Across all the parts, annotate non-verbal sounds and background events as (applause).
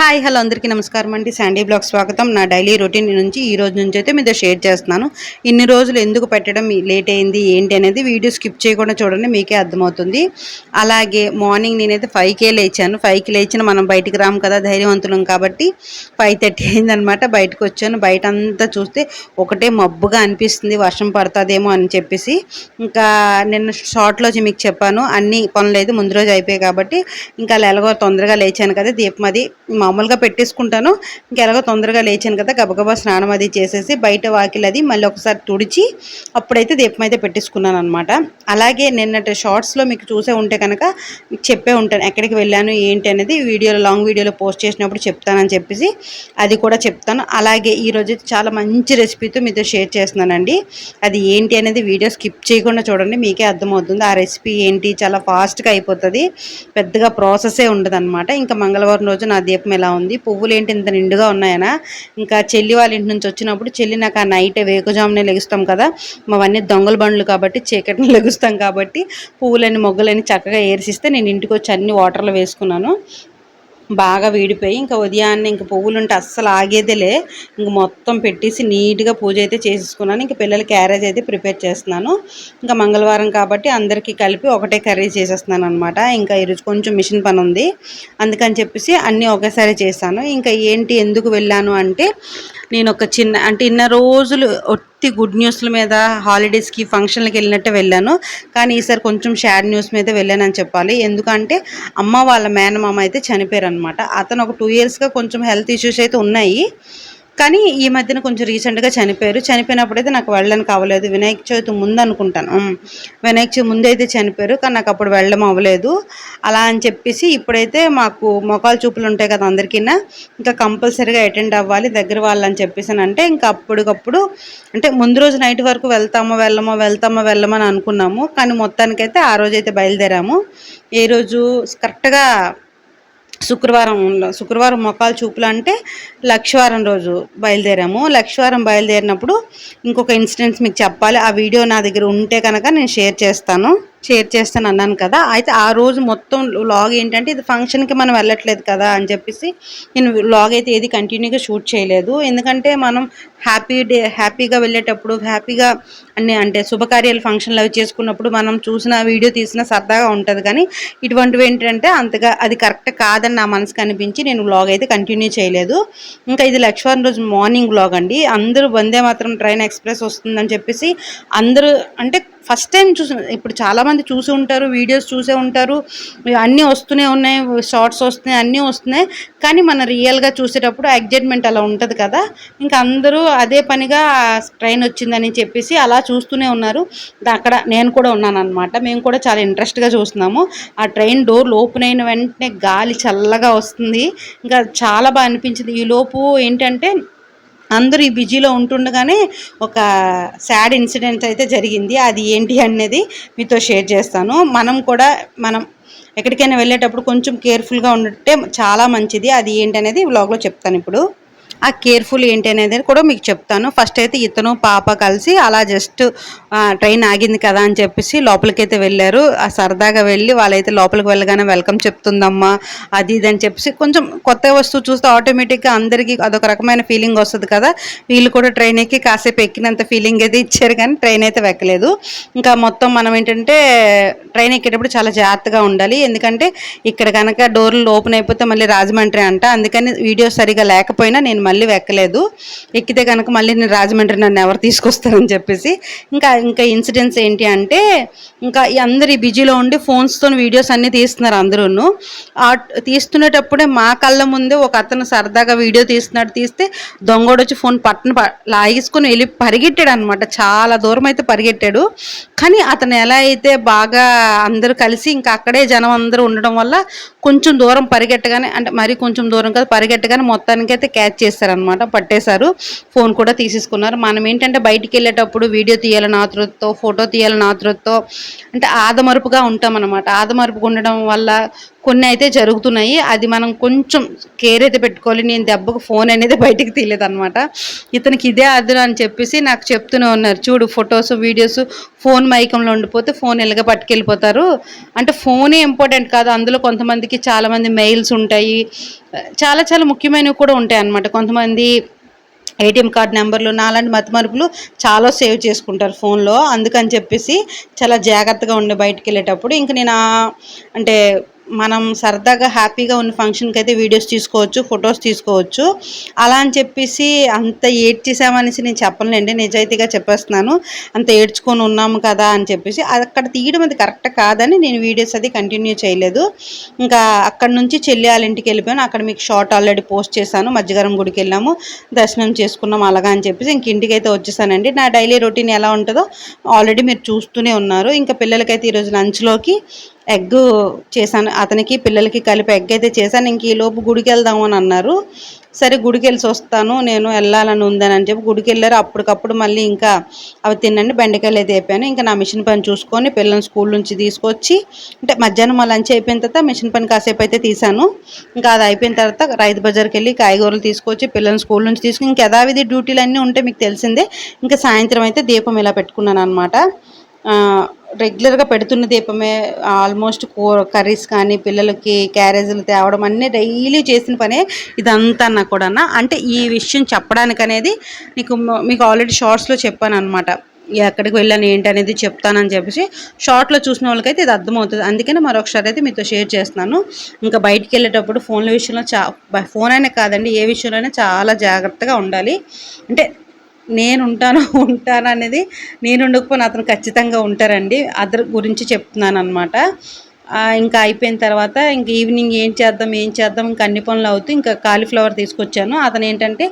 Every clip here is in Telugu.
హాయ్ హలో అందరికీ నమస్కారం అండి. శాండీ బ్లాగ్ స్వాగతం. నా డైలీ రొటీన్ నుంచి ఈ రోజు నుంచి అయితే మీతో షేర్ చేస్తున్నాను. ఇన్ని రోజులు ఎందుకు పెట్టడం లేట్ అయింది ఏంటి అనేది వీడియో స్కిప్ చేయకుండా చూడండి మీకే అర్థమవుతుంది. అలాగే మార్నింగ్ నేనైతే ఫైవ్కే లేచాను. ఫైవ్కి లేచిన మనం బయటికి రాము కదా ధైర్యవంతులం కాబట్టి ఫైవ్ థర్టీ అయిందనమాట. బయటకు వచ్చాను. బయట అంతా చూస్తే ఒకటే మబ్బుగా అనిపిస్తుంది వర్షం పడుతుందేమో అని చెప్పేసి. ఇంకా నిన్న షార్ట్లో మీకు చెప్పాను అన్ని పనులు అయితే ముందు రోజు అయిపోయాయి కాబట్టి ఇంకా ఎలాగో తొందరగా లేచాను కదా దీపమది అది మామూలుగా పెట్టేసుకుంటాను. ఇంకెలాగో తొందరగా లేచాను కదా గబగబా స్నానం అది చేసేసి బయట వాకిల్ అది మళ్ళీ ఒకసారి తుడిచి అప్పుడైతే దీపం అయితే పెట్టేసుకున్నాను అనమాట అలాగే నిన్నటి షార్ట్స్లో మీకు చూసే ఉంటే కనుక మీకు చెప్పే ఉంటాను ఎక్కడికి వెళ్ళాను ఏంటి అనేది వీడియోలో లాంగ్ వీడియోలో పోస్ట్ చేసినప్పుడు చెప్తానని చెప్పేసి అది కూడా చెప్తాను. అలాగే ఈరోజు చాలా మంచి రెసిపీతో మీతో షేర్ చేస్తున్నానండి. అది ఏంటి అనేది వీడియో స్కిప్ చేయకుండా చూడండి మీకే అర్థమవుతుంది. ఆ రెసిపీ ఏంటి? చాలా ఫాస్ట్గా అయిపోతుంది పెద్దగా ప్రాసెసే ఉండదు ఇంకా మంగళవారం రోజు నా దీపం ఇలా ఉంది? పువ్వులు ఏంటి? ఇంత నిండుగా ఉన్నాయనా? ఇంకా చెల్లి వాళ్ళ ఇంటి నుంచి వచ్చినప్పుడు చెల్లి నాకు ఆ నైట్ వేకుజామునే లెగుస్తాం కదా? మావన్నీ దొంగల బండ్లు కాబట్టి చీకటిని (laughs) లెగుస్తాం కాబట్టి పువ్వులని మొగ్గలని చక్కగా ఏరిసిస్తే నేను ఇంటికి వచ్చి అన్ని వాటర్లో వేసుకున్నాను. బాగా వీడిపోయి ఇంకా ఉదయాన్నే ఇంక పువ్వులు ఉంటే అస్సలు ఆగేదేలే. ఇంక మొత్తం పెట్టేసి నీట్గా పూజ అయితే చేసేసుకున్నాను. ఇంకా పిల్లల క్యారేజ్ అయితే ప్రిపేర్ చేస్తున్నాను. ఇంకా మంగళవారం కాబట్టి అందరికీ కలిపి ఒకటే కర్రీ చేసేస్తున్నాను అనమాట ఇంకా ఈరోజు కొంచెం మిషన్ పని ఉంది. అందుకని చెప్పేసి అన్నీ ఒకేసారి చేశాను. ఇంకా ఏంటి ఎందుకు వెళ్ళాను అంటే నేను ఒక చిన్న అంటే ఇన్న రోజులు ఒత్తి గుడ్ న్యూస్ల మీద హాలిడేస్కి ఫంక్షన్లకి వెళ్ళినట్టే వెళ్ళాను. కానీ ఈసారి కొంచెం షాడ్ న్యూస్ మీద వెళ్ళానని చెప్పాలి. ఎందుకంటే అమ్మ వాళ్ళ మేనమామ అయితే చనిపోయారు అనమాట అతను ఒక టూ ఇయర్స్గా కొంచెం హెల్త్ ఇష్యూస్ అయితే ఉన్నాయి. కానీ ఈ మధ్యన కొంచెం రీసెంట్గా చనిపోయారు. చనిపోయినప్పుడు అయితే నాకు వెళ్ళడానికి అవ్వలేదు వినాయక చవితి ముందు అనుకుంటాను వినాయక చవితి ముందు అయితే చనిపోయారు కానీ నాకు అప్పుడు వెళ్ళడం అవ్వలేదు. అలా అని చెప్పేసి ఇప్పుడైతే మాకు మొఖాలు చూపులు ఉంటాయి కదా అందరికీ ఇంకా కంపల్సరీగా అటెండ్ అవ్వాలి దగ్గర వాళ్ళని చెప్పేసి అంటే ఇంకా అప్పటికప్పుడు అంటే ముందు రోజు నైట్ వరకు వెళ్తామో వెళ్ళమో వెళ్తామో వెళ్ళమని అనుకున్నాము. కానీ మొత్తానికైతే ఆ రోజైతే బయలుదేరాము. ఏ రోజు కరెక్ట్గా శుక్రవారం శుక్రవారం మొక్కలు చూపులు అంటే లక్షవారం రోజు బయలుదేరాము. లక్షవారం బయలుదేరినప్పుడు ఇంకొక ఇన్సిడెంట్స్ మీకు చెప్పాలి. ఆ వీడియో నా దగ్గర ఉంటే కనుక నేను షేర్ చేస్తాను. షేర్ చేస్తాను అన్నాను కదా. అయితే ఆ రోజు మొత్తం లాగ్ ఏంటంటే ఇది ఫంక్షన్కి మనం వెళ్ళట్లేదు కదా అని చెప్పేసి నేను లాగ్ అయితే ఏది కంటిన్యూగా షూట్ చేయలేదు. ఎందుకంటే మనం హ్యాపీ డే హ్యాపీగా వెళ్ళేటప్పుడు హ్యాపీగా అన్ని అంటే శుభకార్యాలు ఫంక్షన్లు అవి చేసుకున్నప్పుడు మనం చూసిన వీడియో తీసిన సరదాగా ఉంటుంది. కానీ ఇటువంటివి ఏంటంటే అంతగా అది కరెక్ట్ కాదని నా మనసుకు అనిపించి నేను వ్లాగ్ అయితే కంటిన్యూ చేయలేదు. ఇంకా ఇది లక్ష్మణ్ రోజు మార్నింగ్ వ్లాగ్ అండి. అందరూ వందే మాత్రం ట్రైన్ ఎక్స్ప్రెస్ వస్తుందని చెప్పేసి అందరూ అంటే ఫస్ట్ టైం చూసి ఇప్పుడు చాలామంది చూసి ఉంటారు వీడియోస్ చూసే ఉంటారు. అన్నీ వస్తూనే ఉన్నాయి షార్ట్స్ వస్తున్నాయి అన్నీ వస్తున్నాయి. కానీ మన రియల్గా చూసేటప్పుడు ఎగ్జైట్మెంట్ అలా ఉంటుంది కదా. ఇంకా అందరూ అదే పనిగా ట్రైన్ వచ్చిందని చెప్పేసి అలా చూస్తూనే ఉన్నారు. అక్కడ నేను కూడా ఉన్నాను అనమాట మేము కూడా చాలా ఇంట్రెస్ట్గా చూస్తున్నాము. ఆ ట్రైన్ డోర్లు ఓపెన్ అయిన వెంటనే గాలి చల్లగా వస్తుంది. ఇంకా చాలా బాగా అనిపించింది. ఈ లోపు ఏంటంటే అందరూ ఈ బిజీలో ఉంటుండగానే ఒక సాడ్ ఇన్సిడెంట్ అయితే జరిగింది. అది ఏంటి అనేది మీతో షేర్ చేస్తాను. మనం కూడా మనం ఎక్కడికైనా వెళ్ళేటప్పుడు కొంచెం కేర్ఫుల్గా ఉంటే చాలా మంచిది. అది ఏంటి అనేది వ్లాగ్లో చెప్తాను ఇప్పుడు. ఆ కేర్ఫుల్ ఏంటి అనేది కూడా మీకు చెప్తాను. ఫస్ట్ అయితే ఇతను పాప కలిసి అలా జస్ట్ ట్రైన్ ఆగింది కదా అని చెప్పేసి లోపలికి అయితే వెళ్ళారు. ఆ సరదాగా వెళ్ళి వాళ్ళైతే లోపలికి వెళ్ళగానే వెల్కమ్ చెప్తుందమ్మా అది ఇది అని చెప్పేసి కొంచెం కొత్త వస్తువు చూస్తే ఆటోమేటిక్గా అందరికీ అదొక రకమైన ఫీలింగ్ వస్తుంది కదా. వీళ్ళు కూడా ట్రైన్ ఎక్కి కాసేపు ఎక్కినంత ఫీలింగ్ అయితే ఇచ్చారు కానీ ట్రైన్ అయితే వెక్కలేదు. ఇంకా మొత్తం మనం ఏంటంటే ట్రైన్ ఎక్కేటప్పుడు చాలా జాగ్రత్తగా ఉండాలి. ఎందుకంటే ఇక్కడ కనుక డోర్లు ఓపెన్ అయిపోతే మళ్ళీ రాజమండ్రి అంట. అందుకని వీడియో సరిగా లేకపోయినా నేను మళ్ళీ ఎక్కలేదు ఎక్కితే కనుక మళ్ళీ నేను రాజమండ్రి నన్ను ఎవరు తీసుకొస్తారని చెప్పేసి. ఇంకా ఇంకా ఇన్సిడెంట్స్ ఏంటి అంటే ఇంకా అందరూ బిజీలో ఉండి ఫోన్స్తో వీడియోస్ అన్నీ తీస్తున్నారు అందరూ తీస్తున్నటప్పుడే మా కళ్ళ ముందే ఒక అతను సరదాగా వీడియో తీస్తున్నాడు. తీస్తే దొంగోడు వచ్చి ఫోన్ పట్టణ లాగేసుకొని వెళ్ళి పరిగెట్టాడు అనమాట చాలా దూరం అయితే పరిగెట్టాడు. కానీ అతను ఎలా అయితే బాగా అందరూ కలిసి ఇంకా అక్కడే జనం అందరూ ఉండడం వల్ల కొంచెం దూరం పరిగెట్టగానే అంటే మరి కొంచెం దూరం కాదు పరిగెట్టగానే మొత్తానికి అయితే క్యాచ్ చేస్తారనమాట పట్టేశారు. ఫోన్ కూడా తీసేసుకున్నారు. మనం ఏంటంటే బయటికి వెళ్ళేటప్పుడు వీడియో తీయాలని ఆతృతతో ఫోటో తీయాలని ఆతృతతో అంటే ఆదమరుపుగా ఉంటాం అనమాట ఆదమరుపుగా ఉండడం వల్ల కొన్ని అయితే జరుగుతున్నాయి. అది మనం కొంచెం కేర్ అయితే పెట్టుకోవాలి. నేను దెబ్బకు ఫోన్ అనేది బయటికి తీయలేదు అనమాట ఇతనికి ఇదే అదును అని చెప్పేసి నాకు చెప్తూనే ఉన్నారు. చూడు ఫొటోస్ వీడియోస్ ఫోన్ మైకంలో ఉండిపోతే ఫోన్ ఎలాగ పట్టుకెళ్ళిపోతారు? అంటే ఫోనే ఇంపార్టెంట్ కాదు. అందులో కొంతమందికి మనకి చాలామంది మెయిల్స్ ఉంటాయి. చాలా చాలా ముఖ్యమైనవి కూడా ఉంటాయి అన్నమాట. కొంతమంది ఏటీఎం కార్డ్ నెంబర్లు నాలాంటి మతిమరుపులు చాలా సేవ్ చేసుకుంటారు ఫోన్లో. అందుకని చెప్పేసి చాలా జాగ్రత్తగా ఉండే బయటికి వెళ్ళేటప్పుడు. ఇంక నేను అంటే మనం సరదాగా హ్యాపీగా ఉన్న ఫంక్షన్కి అయితే వీడియోస్ తీసుకోవచ్చు ఫొటోస్ తీసుకోవచ్చు. అలా అని చెప్పేసి అంత ఏడ్చేసామనేసి నేను చెప్పలేండి నిజాయితీగా చెప్పేస్తున్నాను. అంత ఏడ్చుకొని ఉన్నాము కదా అని చెప్పేసి అక్కడ తీయడం అది కరెక్ట్ కాదని నేను వీడియోస్ అది కంటిన్యూ చేయలేదు. ఇంకా అక్కడ నుంచి చెల్లి వాళ్ళ ఇంటికి వెళ్ళిపోయాను. అక్కడ మీకు షార్ట్ ఆల్రెడీ పోస్ట్ చేశాను. మధ్యగరం గుడికి వెళ్ళాము. దర్శనం చేసుకున్నాం అలాగా అని చెప్పేసి ఇంక ఇంటికి అయితే వచ్చేసానండి. నా డైలీ రొటీన్ ఎలా ఉంటుందో ఆల్రెడీ మీరు చూస్తూనే ఉన్నారు. ఇంకా పిల్లలకైతే ఈరోజు లంచ్లోకి ఎగ్ చేశాను. అతనికి పిల్లలకి కలిపి ఎగ్ అయితే చేశాను. ఇంక ఈలోపు గుడికి వెళ్దాము అని అన్నారు. సరే గుడికి వెళ్ళి వస్తాను నేను వెళ్ళాలని ఉందని అని చెప్పి గుడికి వెళ్ళారు. అప్పటికప్పుడు మళ్ళీ ఇంకా అవి తినండి. బెండకాయలు అయితే అయిపోయాను ఇంకా నా మిషన్ పని చూసుకొని పిల్లల్ని స్కూల్ నుంచి తీసుకొచ్చి అంటే మధ్యాహ్నం మా లంచ్ అయిపోయిన తర్వాత మిషన్ పని కాసేపు అయితే తీసాను ఇంకా అది అయిపోయిన తర్వాత రైతు బజార్కి వెళ్ళి కాయగూరలు తీసుకొచ్చి పిల్లల్ని స్కూల్ నుంచి తీసుకుని ఇంకా యథావిధి డ్యూటీలు అన్నీ ఉంటే మీకు తెలిసిందే. ఇంకా సాయంత్రం అయితే దీపం ఇలా పెట్టుకున్నాను అనమాట రెగ్యులర్గా పెడుతున్న దీపమే ఆల్మోస్ట్ కూ కర్రీస్ కానీ పిల్లలకి క్యారేజీలు తేవడం అన్నీ డైలీ చేసిన పనే ఇదంతా నాకు కూడా అంటే ఈ విషయం చెప్పడానికి అనేది నీకు మీకు ఆల్రెడీ షార్ట్స్లో చెప్పాను అనమాట ఎక్కడికి వెళ్ళాను ఏంటి అనేది చెప్తానని చెప్పేసి షార్ట్లో చూసిన వాళ్ళకైతే ఇది అర్థమవుతుంది. అందుకని మరొకసారి అయితే మీతో షేర్ చేస్తున్నాను. ఇంకా బయటికి వెళ్ళేటప్పుడు ఫోన్ల విషయంలో చా ఫోన్ అనే కాదండి ఏ విషయంలోనే చాలా జాగ్రత్తగా ఉండాలి. అంటే నేను (laughs) ఉంటాను ఉంటాను అనేది నేను ఉండకపోయినా అతను ఖచ్చితంగా ఉంటారండి. అదర్ గురించి చెప్తున్నాను అనమాట ఇంకా అయిపోయిన తర్వాత ఇంక ఈవినింగ్ ఏం చేద్దాం ఏం చేద్దాం ఇంకా అన్ని పనులు అవుతూ ఇంకా కాలీఫ్లవర్ తీసుకొచ్చాను. అతను ఏంటంటే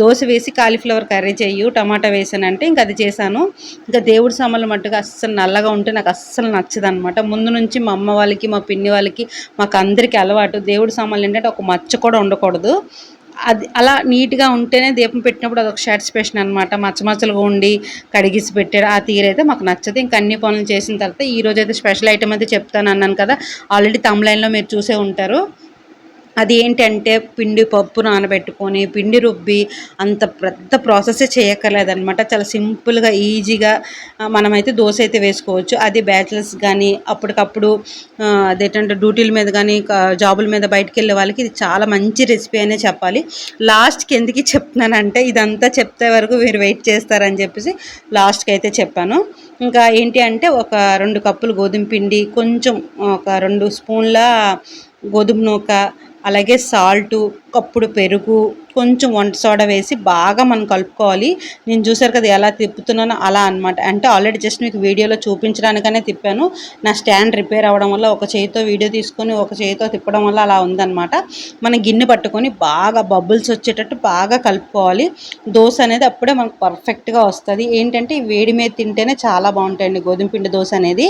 దోశ వేసి కాలీఫ్లవర్ కర్రీ చెయ్యు టమాటా వేసానంటే ఇంకా అది చేశాను. ఇంకా దేవుడి సామాన్లు మట్టుగా అస్సలు నల్లగా ఉంటే నాకు అస్సలు నచ్చదు అనమాట ముందు నుంచి మా అమ్మ వాళ్ళకి మా పిన్ని వాళ్ళకి మాకు అందరికీ అలవాటు. దేవుడి సామాన్లు ఏంటంటే ఒక మచ్చ కూడా ఉండకూడదు. అది అలా నీట్గా ఉంటేనే దీపం పెట్టినప్పుడు అదొక సాటిస్ఫాక్షన్ అనమాట మచ్చ మచ్చలుగా ఉండి కడిగిసి పెట్టాడు ఆ తీరైతే మాకు నచ్చదు. ఇంకా అన్ని పనులు చేసిన తర్వాత ఈరోజు అయితే స్పెషల్ ఐటమ్ అయితే చెప్తాను అన్నాను కదా. ఆల్రెడీ తమ్లైన్లో మీరు చూసే ఉంటారు. అది ఏంటంటే పిండి పప్పు నానబెట్టుకొని పిండి రుబ్బి అంత పెద్ద ప్రాసెస్ చేయక్కర్లేదనమాట చాలా సింపుల్గా ఈజీగా మనమైతే దోశ అయితే వేసుకోవచ్చు. అది బ్యాచిలర్స్ కానీ అప్పటికప్పుడు అదేంటంటే డ్యూటీల మీద కానీ జాబుల మీద బయటకు వెళ్ళే వాళ్ళకి ఇది చాలా మంచి రెసిపీ అనే చెప్పాలి. లాస్ట్కి ఎందుకు చెప్తున్నానంటే ఇదంతా చెప్తే వరకు మీరు వెయిట్ చేస్తారని చెప్పేసి లాస్ట్కి అయితే చెప్పాను. ఇంకా ఏంటి అంటే ఒక రెండు కప్పులు గోధుమ పిండి కొంచెం ఒక రెండు స్పూన్ల గోధుమ నూక అలాగే సాల్టు కప్పుడు పెరుగు కొంచెం వంట సోడా వేసి బాగా మనం కలుపుకోవాలి. నేను చూసారు కదా ఎలా తిప్పుతున్నానో అలా అనమాట అంటే ఆల్రెడీ జస్ట్ మీకు వీడియోలో చూపించడానికనే తిప్పాను. నా స్టాండ్ రిపేర్ అవ్వడం వల్ల ఒక చేయితో వీడియో తీసుకొని ఒక చేయితో తిప్పడం వల్ల అలా ఉందన్నమాట. మనం గిన్నె పట్టుకొని బాగా బబుల్స్ వచ్చేటట్టు బాగా కలుపుకోవాలి. దోశ అనేది అప్పుడే మనకు పర్ఫెక్ట్గా వస్తుంది. ఏంటంటే వేడి మీద తింటేనే చాలా బాగుంటాయండి గోధుమ పిండి దోశ అనేది.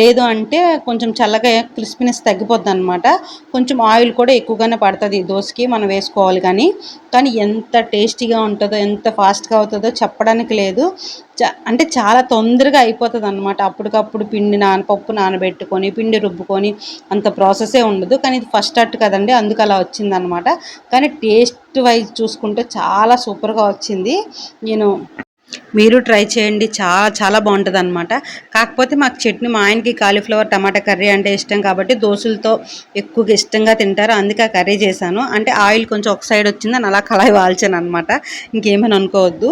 లేదు అంటే కొంచెం చల్లగా క్రిస్పీనెస్ తగ్గిపోద్ది అనమాట కొంచెం ఆయిల్ కూడా ఎక్కువగానే పడుతుంది దోశ దోశకి మనం వేసుకోవాలి కానీ కానీ ఎంత టేస్టీగా ఉంటుందో ఎంత ఫాస్ట్గా అవుతుందో చెప్పడానికి లేదు. అంటే చాలా తొందరగా అయిపోతుంది అనమాట అప్పటికప్పుడు పిండి నాన పప్పు నానబెట్టుకొని పిండి రుబ్బుకొని అంత ప్రాసెసే ఉండదు. కానీ ఇది ఫస్ట్ అట్ కదండి అందుకు అలా వచ్చిందనమాట కానీ టేస్ట్ వైజ్ చూసుకుంటే చాలా సూపర్గా వచ్చింది. నేను మీరు ట్రై చేయండి. చాలా చాలా బాగుంటుంది అనమాట కాకపోతే మాకు చట్నీ మా ఆయనకి కాలీఫ్లవర్ టమాటా కర్రీ అంటే ఇష్టం కాబట్టి దోశలతో ఎక్కువగా ఇష్టంగా తింటారు. అందుకే ఆ కర్రీ చేశాను. అంటే ఆయిల్ కొంచెం ఒక సైడ్ వచ్చిందని అలా కళాయి వాల్చాను అనమాట ఇంకేమని అనుకోవద్దు.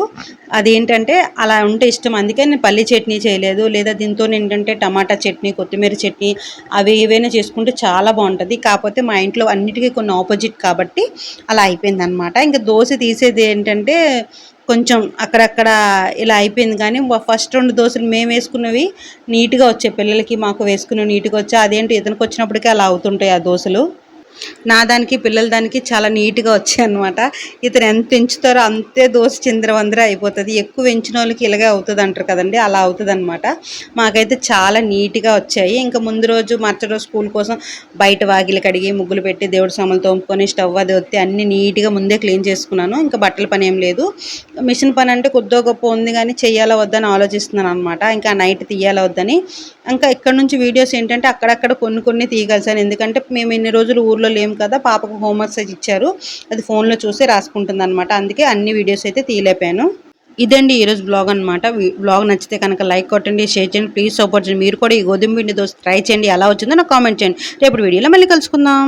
అదేంటంటే అలా ఉంటే ఇష్టం. అందుకే నేను పల్లి చట్నీ చేయలేదు. లేదా దీంతో ఏంటంటే టమాటా చట్నీ కొత్తిమీర చట్నీ అవి ఏవైనా చేసుకుంటే చాలా బాగుంటుంది. కాకపోతే మా ఇంట్లో అన్నిటికీ కొన్ని ఆపోజిట్ కాబట్టి అలా అయిపోయింది అనమాట ఇంకా దోశ తీసేది ఏంటంటే కొంచెం అక్కడక్కడ ఇలా అయిపోయింది. కానీ ఫస్ట్ రెండు దోశలు మేము వేసుకున్నవి నీట్గా వచ్చాయి. పిల్లలకి మాకు వేసుకున్నవి నీట్గా వచ్చాయి. అదేంటి ఇతనికి వచ్చినప్పటికీ అలా అవుతుంటాయి ఆ దోశలు. నా దానికి పిల్లల దానికి చాలా నీట్గా వచ్చాయి అనమాట ఇతను ఎంత పెంచుతారో అంతే దోశ చిందరవందర అయిపోతుంది. ఎక్కువ పెంచిన వాళ్ళకి ఇలాగే అవుతుంది అంటారు కదండి అలా అవుతుంది అనమాట మాకైతే చాలా నీట్గా వచ్చాయి. ఇంకా ముందు రోజు మరుసటి రోజు స్కూల్ కోసం బయట వాకిలి కడిగి ముగ్గులు పెట్టి దేవుడి సామాన్లు తోముకొని స్టవ్ అది వత్తి అన్ని నీట్గా ముందే క్లీన్ చేసుకున్నాను. ఇంకా బట్టల పని ఏం లేదు. మిషన్ పని అంటే కొద్దో గొప్ప ఉంది కానీ చేయాలా వద్దని ఆలోచిస్తున్నాను అనమాట ఇంకా నైట్ తీయాలా వద్దని. ఇంకా ఇక్కడ నుంచి వీడియోస్ ఏంటంటే అక్కడక్కడ కొన్ని కొన్ని తీయగలిసాను. ఎందుకంటే మేము ఇన్ని రోజులు ఊర్లో లేము కదా పాపకు హోంవర్క్స్ ఇచ్చారు. అది ఫోన్లో చూసి రాసుకుంటుంది అనమాట అందుకే అన్ని వీడియోస్ అయితే తీయలేపాను. ఇదండి ఈరోజు బ్లాగ్ అనమాట బ్లాగ్ నచ్చితే కనుక లైక్ కొట్టండి షేర్ చేయండి ప్లీజ్ సపోర్ట్ చేయండి. మీరు కూడా ఈ గోధుమ పిండి దోశ ట్రై చేయండి. ఎలా వచ్చిందో నాకు కామెంట్ చేయండి. రేపు వీడియోలో మళ్ళీ కలుసుకుందాం.